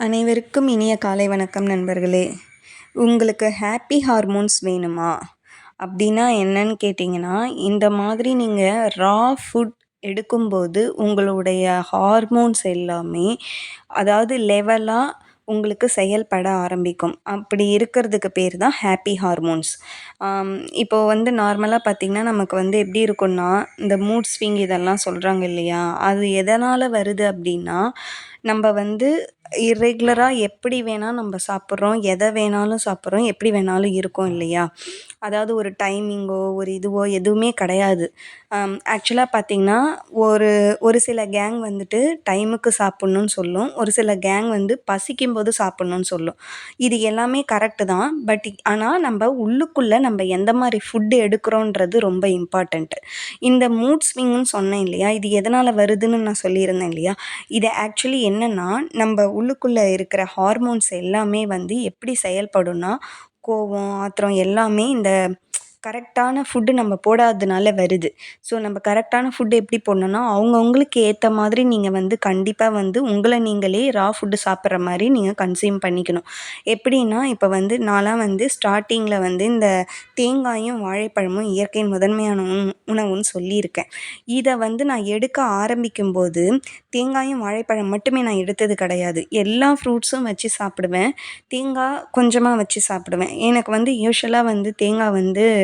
அனைவருக்கும் இனிய காலை வணக்கம் நண்பர்களே. உங்களுக்கு ஹாப்பி ஹார்மோன்ஸ் வேணுமா? அப்படின்னா என்னன்னு கேட்டிங்கன்னா இந்த மாதிரி நீங்கள் ரா ஃபுட் எடுக்கும்போது உங்களுடைய ஹார்மோன்ஸ் எல்லாமே அதாவது லெவலாக உங்களுக்கு செயல்பட ஆரம்பிக்கும். அப்படி இருக்கிறதுக்கு பேர் தான் ஹாப்பி ஹார்மோன்ஸ் இப்போது வந்து நார்மலாக பார்த்திங்கன்னா நமக்கு வந்து எப்படி இருக்கும்னா இந்த மூட் ஸ்விங் இதெல்லாம் சொல்கிறாங்க இல்லையா? அது எதனால் வருது அப்படின்னா நம்ம வந்து இர்ரெகுலராக எப்படி வேணால் நம்ம சாப்பிட்றோம் எதை வேணாலும் சாப்பிட்றோம் எப்படி வேணாலும் இருக்கோம் இல்லையா? அதாவது ஒரு டைமிங்கோ ஒரு இதுவோ எதுவுமே கிடையாது. ஆக்சுவலாக பார்த்திங்கன்னா ஒரு ஒரு சில கேங் வந்துட்டு டைமுக்கு சாப்பிட்ணுன்னு சொல்லும். ஒரு சில கேங் வந்து பசிக்கும் போது சாப்பிட்ணுன்னு சொல்லும். இது எல்லாமே கரெக்டு தான். பட் ஆனால் நம்ம உள்ளுக்குள்ளே நம்ம எந்த மாதிரி ஃபுட்டு எடுக்கிறோன்றது ரொம்ப இம்பார்ட்டண்ட்டு இந்த மூட் ஸ்விங்குன்னு சொன்னேன் இல்லையா? இது எதனால் வருதுன்னு நான் சொல்லியிருந்தேன் இல்லையா? இது ஆக்சுவலி என்னென்னா நம்ம உள்ளுக்குள்ளே இருக்கிற ஹார்மோன்ஸ் எல்லாமே வந்து எப்படி செயல்படும்னா கோவம் ஆத்திரம் எல்லாமே இந்த கரெக்டான ஃபுட்டு நம்ம போடாததுனால வருது. ஸோ நம்ம கரெக்டான ஃபுட்டு எப்படி போடணுன்னா அவங்கவுங்களுக்கு ஏற்ற மாதிரி நீங்கள் வந்து கண்டிப்பாக வந்து உங்களை நீங்களே ரா ஃபுட்டு சாப்பிட்ற மாதிரி நீங்கள் கன்சியூம் பண்ணிக்கணும். எப்படின்னா இப்போ வந்து நான்லாம் வந்து ஸ்டார்டிங்கில் வந்து இந்த தேங்காயும் வாழைப்பழமும் இயற்கையின் முதன்மையான உணவுன்னு சொல்லியிருக்கேன். இதை வந்து நான் எடுக்க ஆரம்பிக்கும்போது தேங்காயும் வாழைப்பழம் மட்டுமே நான் எடுத்தது கிடையாது. எல்லா ஃப்ரூட்ஸும் வச்சு சாப்பிடுவேன். தேங்காய் கொஞ்சமாக வச்சு சாப்பிடுவேன். எனக்கு வந்து யூஷுவலாக வந்து தேங்காய் வந்து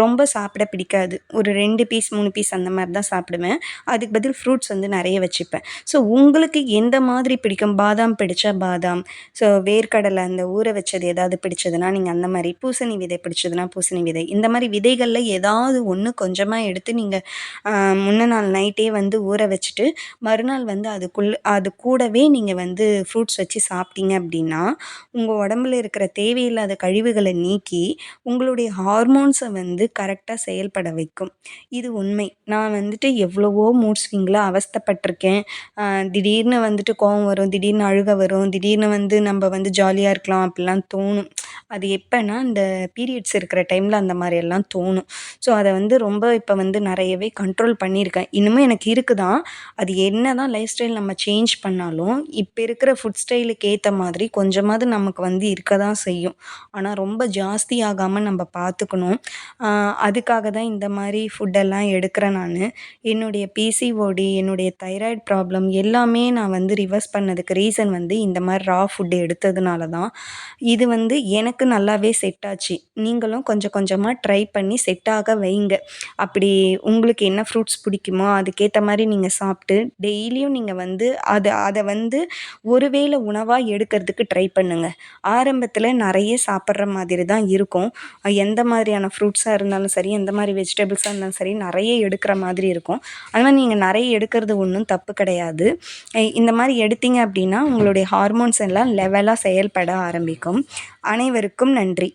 ரொம்ப சாப்பிட பிடிக்காது. ஒரு ரெண்டு பீஸ் மூணு பீஸ் அந்த மாதிரி தான் சாப்பிடுவேன். அதுக்கு பதில் ஃப்ரூட்ஸ் வந்து நிறைய வச்சுப்பேன். ஸோ உங்களுக்கு எந்த மாதிரி பிடிக்கும்? பாதாம் பிடிச்சா பாதாம். ஸோ வேர்க்கடலை அந்த ஊற வச்சது ஏதாவது பிடிச்சதுன்னா நீங்கள் அந்த மாதிரி. பூசணி விதை பிடிச்சதுன்னா பூசணி விதை. இந்த மாதிரி விதைகளில் ஏதாவது ஒன்று கொஞ்சமாக எடுத்து நீங்கள் முன்ன நாள் நைட்டே வந்து ஊற வச்சுட்டு மறுநாள் வந்து அதுக்குள்ளே அது கூடவே நீங்கள் வந்து ஃப்ரூட்ஸ் வச்சு சாப்பிட்டீங்க அப்படின்னா உங்கள் உடம்புல இருக்கிற தேவையில்லாத கழிவுகளை நீக்கி உங்களுடைய ஹார்மோன்ஸை வந்து வந்து கரெக்டாக செயல்பட வைக்கும். இது உண்மை. நான் வந்துட்டு எவ்வளவோ மூட் ஸ்விங்கில் அவஸ்தைப்பட்டிருக்கேன். திடீர்னு வந்துட்டு கோவம் வரும் திடீர்னு அழுகை வரும் திடீர்னு வந்து நம்ம வந்து ஜாலியாக இருக்கலாம் அப்படிலாம் தோணும். அது எப்போன்னா இந்த பீரியட்ஸ் இருக்கிற டைமில் அந்த மாதிரியெல்லாம் தோணும். ஸோ அதை வந்து ரொம்ப இப்போ வந்து நிறையவே கண்ட்ரோல் பண்ணியிருக்கேன். இன்னுமும் எனக்கு இருக்குது? தான் அது என்ன தான் லைஃப் ஸ்டைல் நம்ம சேஞ்ச் பண்ணாலும் இப்போ இருக்கிற ஃபுட் ஸ்டைலுக்கு ஏற்ற மாதிரி கொஞ்சமாவது நமக்கு வந்து இருக்க தான் செய்யும். ஆனால் ரொம்ப ஜாஸ்தி ஆகாமல் நம்ம பார்த்துக்கணும். அதுக்காக தான் இந்த மாதிரி ஃபுட்டெல்லாம் எடுக்கிறேன் நான். என்னுடைய பிசிஓடி என்னுடைய தைராய்டு ப்ராப்ளம் எல்லாமே நான் வந்து ரிவர்ஸ் பண்ணதுக்கு ரீசன் வந்து இந்த மாதிரி ரா ஃபுட்டு எடுத்ததுனால தான் இது வந்து என் எனக்கு நல்லாவே செட் ஆச்சு. நீங்களும் கொஞ்சம் கொஞ்சமாக ட்ரை பண்ணி செட் ஆக வைங்க. அப்படி உங்களுக்கு என்ன ஃப்ரூட்ஸ் பிடிக்குமோ அதுக்கேற்ற மாதிரி நீங்கள் சாப்பிட்டு டெய்லியும் நீங்கள் வந்து அதை அதை வந்து ஒரு வேளை உணவாக எடுக்கிறதுக்கு ட்ரை பண்ணுங்கள் ஆரம்பத்தில் நிறைய சாப்பிட்ற மாதிரி தான் இருக்கும். எந்த மாதிரியான ஃப்ரூட்ஸாக இருந்தாலும் சரி எந்த மாதிரி வெஜிடபிள்ஸாக இருந்தாலும் சரி நிறைய எடுக்கிற மாதிரி இருக்கும். ஆனால் நீங்கள் நிறைய எடுக்கிறது ஒன்றும் தப்பு கிடையாது. இந்த மாதிரி எடுத்தீங்க அப்படின்னா உங்களுடைய ஹார்மோன்ஸ் எல்லாம் லெவலாக செயல்பட ஆரம்பிக்கும். அனைவரும் அனைவருக்கும் நன்றி.